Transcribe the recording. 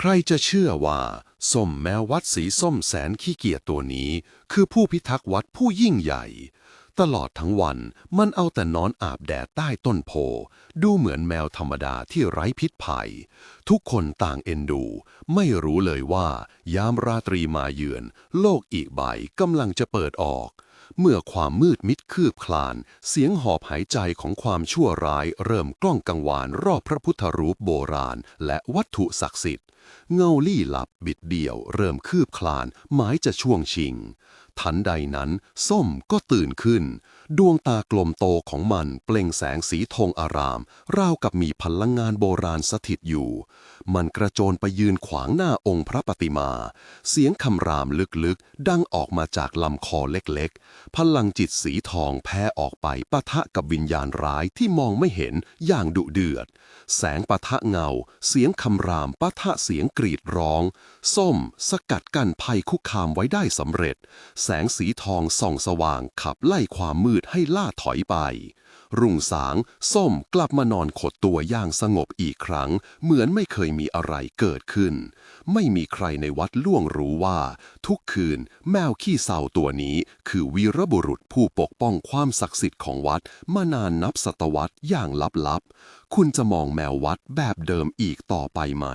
ใครจะเชื่อว่าส้มแมววัดสีส้มแสนขี้เกียจตัวนี้ คือผู้พิทักษ์วัดผู้ยิ่งใหญ่ ตลอดทั้งวันมันเอาแต่นอนอาบแดดใต้ต้นโพ ดูเหมือนแมวธรรมดาที่ไร้พิษภัย ทุกคนต่างเอ็นดู ไม่รู้เลยว่า ยามราตรีมาเยือน โลกอีกใบกำลังจะเปิดออก เมื่อความมืดมิดคืบคลาน เสียงหอบหายใจของความชั่วร้าย เริ่มกล้องกังวานรอบพระพุทธรูปโบราณ และวัตถุศักดิ์สิทธิ์ เงาลี่ลับบิดเดี่ยว เริ่มคืบคลานหมายจะช่วงชิง ทันใดนั้น ส้มก็ตื่นขึ้น ดวงตากลมโตของมันเปล่งแสงสีธงอาราม ราวกับมีพลังงานโบราณสถิตอยู่ มันกระโจนไปยืนขวางหน้าองค์พระปฏิมา เสียงคำรามลึกๆ ดังออกมาจากลำคอเล็กๆ พลังจิตสีทองแผ่ออกไปปะทะกับวิญญาณร้ายที่มองไม่เห็นอย่างดุเดือด แสงปะทะเงา เสียงคำรามปะทะเสียงกรีดร้อง ส้มสกัดกั้นภัยคุกคามไว้ได้สำเร็จแสงสีทองส่องสว่างขับไล่ความมืดให้ล่าถอยไป รุ่งสาง ส้มกลับมานอนขดตัวอย่างสงบอีกครั้ง เหมือนไม่เคยมีอะไรเกิดขึ้น ไม่มีใครในวัดล่วงรู้ว่า ทุกคืนแมวขี้เศร้าตัวนี้คือวีรบุรุษผู้ปกป้องความศักดิ์สิทธิ์ของวัดมานานนับศตวรรษอย่างลับๆ คุณจะมองแมววัดแบบเดิมอีกต่อไปไหม